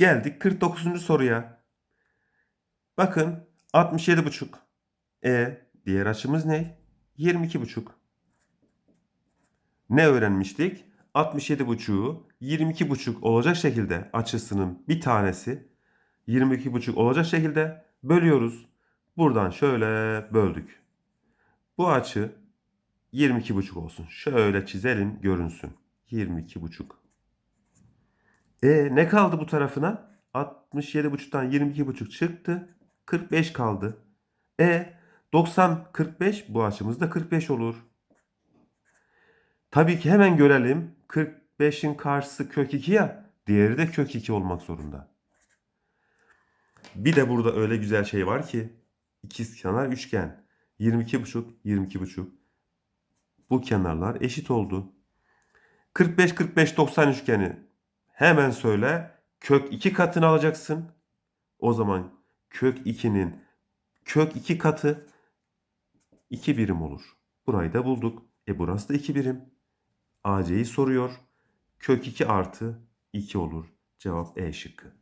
Geldik 49. soruya. Bakın 67,5. E diğer açımız ne? 22,5. Ne öğrenmiştik? 67,5'u 22,5 olacak şekilde açısının bir tanesi 22,5 olacak şekilde bölüyoruz. Buradan şöyle böldük. Bu açı 22,5 olsun. Şöyle çizelim görünsün. 22,5. E ne kaldı bu tarafına? 67,5'tan 22,5 çıktı. 45 kaldı. E 90 45 bu açımızda 45 olur. Tabii ki hemen görelim. 45'in karşısı kök 2 ya. Diğeri de kök 2 olmak zorunda. Bir de burada öyle güzel şey var ki ikizkenar üçgen. 22,5 22,5. Bu kenarlar eşit oldu. 45 45 90 üçgeni hemen söyle. Kök 2 katını alacaksın. O zaman kök 2'nin kök 2 katı 2 birim olur. Burayı da bulduk. E burası da 2 birim. AC'yi soruyor. Kök 2 artı 2 olur. Cevap E şıkkı.